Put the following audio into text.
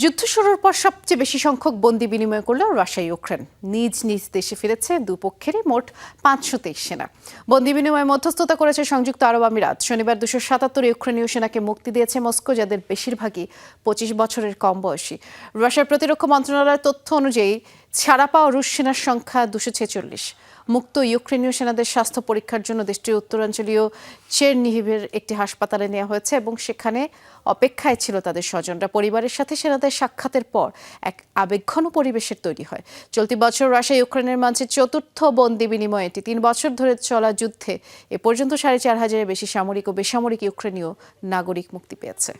যুদ্ধ শুরুর পর সবচেয়ে বেশি সংখ্যক বন্দি বিনিময় করল রাশিয়া, ইউক্রেন। নিজ নিজ দেশে ফিরেছে দুপক্ষেরই মোট পাঁচশো তেইশ সেনা। বন্দি বিনিময়ে মধ্যস্থতা করেছে সংযুক্ত আরব আমিরাত। শনিবার দুশো সাতাত্তর ইউক্রেনীয় সেনাকে মুক্তি দিয়েছে মস্কো, যাদের বেশিরভাগই পঁচিশ বছরের কম বয়সী। রাশিয়ার প্রতিরক্ষা মন্ত্রণালয়ের তথ্য অনুযায়ী ছাড়া পাওয়া রুশ সেনার সংখ্যা দুশো ছেচল্লিশ। মুক্ত ইউক্রেনীয় সেনাদের স্বাস্থ্য পরীক্ষার জন্য দেশটির উত্তরাঞ্চলীয় চের চেরনিহিভের একটি হাসপাতালে নেওয়া হয়েছে এবং সেখানে অপেক্ষায় ছিল তাদের স্বজনরা। পরিবারের সাথে সেনাদের সাক্ষাতের পর এক আবেগঘন পরিবেশের তৈরি হয়। চলতি বছর রাশিয়া ইউক্রেনের মাঝে চতুর্থ বন্দি বিনিময় এটি তিন বছর ধরে চলা যুদ্ধে এ পর্যন্ত সাড়ে চার হাজারের বেশি সামরিক ও বেসামরিক ইউক্রেনীয় নাগরিক মুক্তি পেয়েছে।